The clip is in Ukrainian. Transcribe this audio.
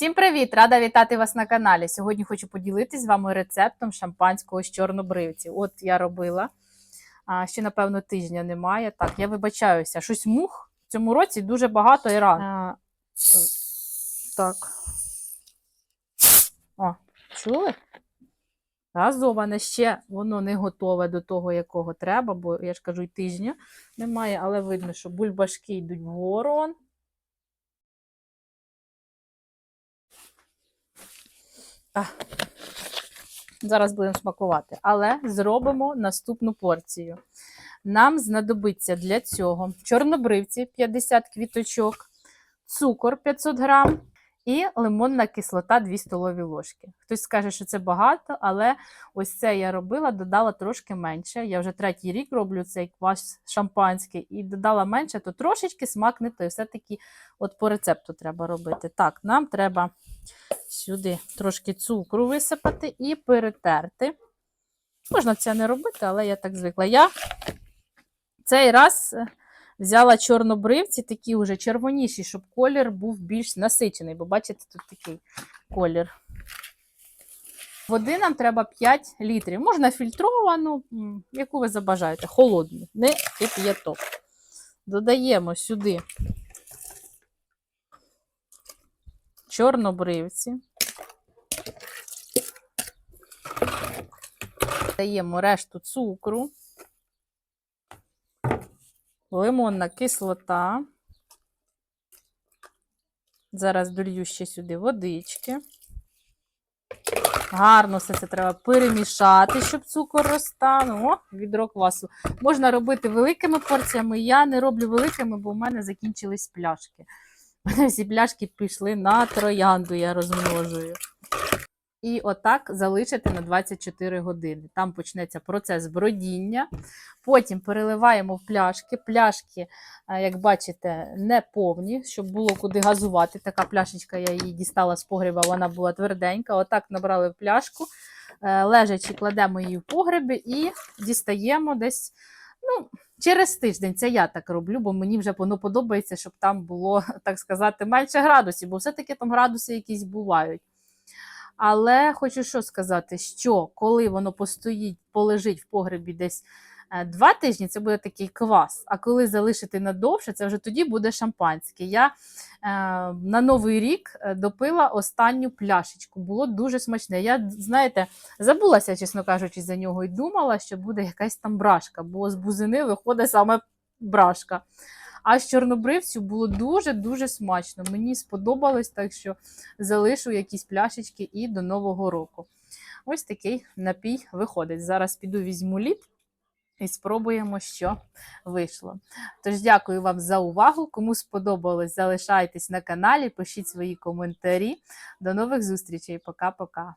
Всім привіт! Рада вітати вас на каналі. Сьогодні хочу поділитися з вами рецептом шампанського з чорнобривці. От я робила. А, ще, напевно, тижня немає. Так, я вибачаюся. Щось мух в цьому році дуже багато і рано. Так. О, чули? Газоване ще воно не готове до того, якого треба, бо я ж кажу, і тижня немає, але видно, що бульбашки йдуть вгору. Он. А. Зараз будемо смакувати. Але зробимо наступну порцію. Нам знадобиться для цього чорнобривці 50 квіточок, цукор 500 грам і лимонна кислота 2 столові ложки. Хтось скаже, що це багато, але ось це я робила, додала трошки менше. Я вже третій рік роблю цей квас шампанський і додала менше, то трошечки смак не той. Все-таки от по рецепту треба робити. Так, нам треба сюди трошки цукру висипати і перетерти. Можна це не робити, але я так звикла. Я цей раз взяла чорнобривці, такі вже червоніші, щоб колір був більш насичений, бо бачите, тут такий колір. Води нам треба 5 літрів. Можна фільтровану, яку ви забажаєте, холодну, не кип'яток. Додаємо сюди чорнобривці. Даємо решту цукру, лимонна кислота. Зараз долью ще сюди водички. Гарно все це треба перемішати, щоб цукор розтанув. О, відро квасу. Можна робити великими порціями. Я не роблю великими, бо в мене закінчились пляшки. Всі пляшки пішли на троянду, я розмножую. І отак залишити на 24 години. Там почнеться процес бродіння. Потім переливаємо в пляшки. Пляшки, е, як бачите, не повні, щоб було куди газувати. Така пляшечка, я її дістала з погреба, вона була тверденька. Отак набрали в пляшку, е, лежачи, кладемо її в погребі і дістаємо десь. ну, Через тиждень це я так роблю, бо мені вже воно подобається, щоб там було, так сказати, менше градусів, бо все-таки там градуси якісь бувають. Але хочу що сказати, що коли воно постоїть, полежить в погребі десь е, два тижні, це буде такий квас. А коли залишити надовше, це вже тоді буде шампанське. Я е, на Новий рік е, допила останню пляшечку. Було дуже смачне. Я, знаєте, забулася, чесно кажучи, за нього і думала, що буде якась там брашка, бо з бузини виходить саме брашка. А з чорнобривцю було дуже-дуже смачно. Мені сподобалось, так що залишу якісь пляшечки і до Нового року. Ось такий напій виходить. Зараз піду візьму лід і спробуємо, що вийшло. Тож, дякую вам за увагу. Кому сподобалось, залишайтесь на каналі, пишіть свої коментарі. До нових зустрічей. Пока-пока.